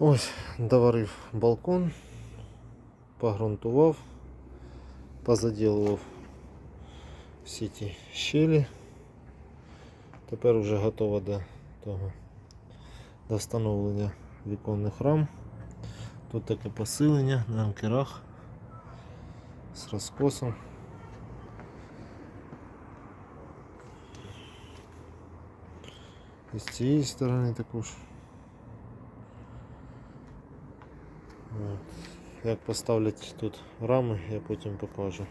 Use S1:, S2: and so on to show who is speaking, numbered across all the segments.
S1: Ось, доварив балкон, погрунтував, позаділував всі ті щелі. Тепер вже готово до того до встановлення віконних рам. Тут таке посилення на анкерах з розкосом. І з цієї сторони також. От. Як поставлять тут рами, я потім покажу.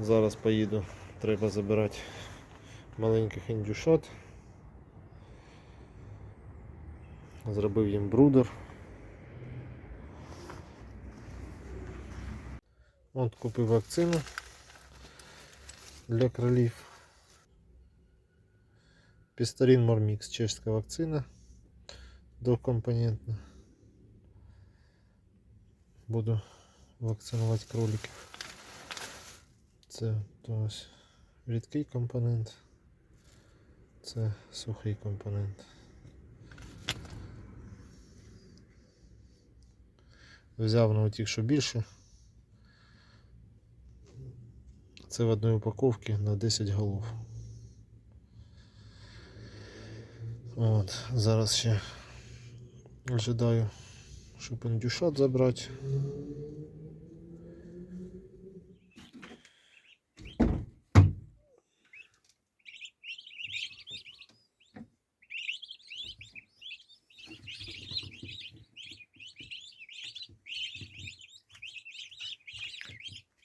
S1: Зараз поїду, треба забирати маленьких індюшат. Зробив їм брудер. От купив вакцину для кролів. Пістарін Мормікс, чешська вакцина двокомпонентна. Буду вакцинувати кроликів. Це то ось рідкий компонент, це сухий компонент. Взяв на тих, що більше. Це в одній упаковці на 10 голов. От, зараз ще ожидаю, щоб індюшат забрати.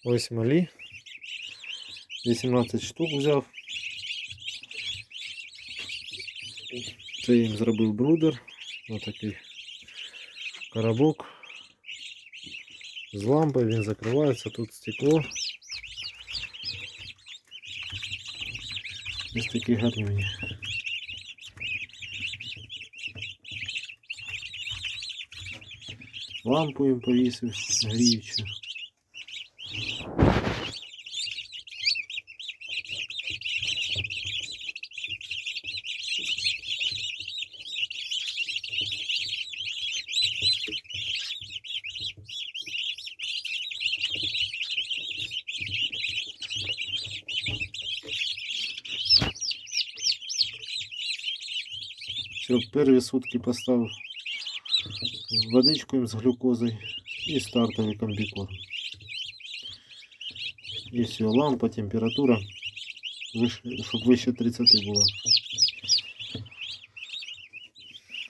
S1: Ось малі. 18 штук взяв. Це їм зробив брудер. Отакий коробок. З лампою він закривається, тут стекло. Ось такі гарні. Лампу їм повісив гріючу. Все, перві сутки поставив водичку їм з глюкозою і стартовий комбікорм. І все, лампа, температура, щоб вище 30 була.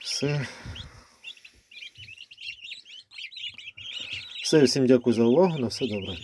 S1: Все. Все, всім дякую за увагу, на все добре.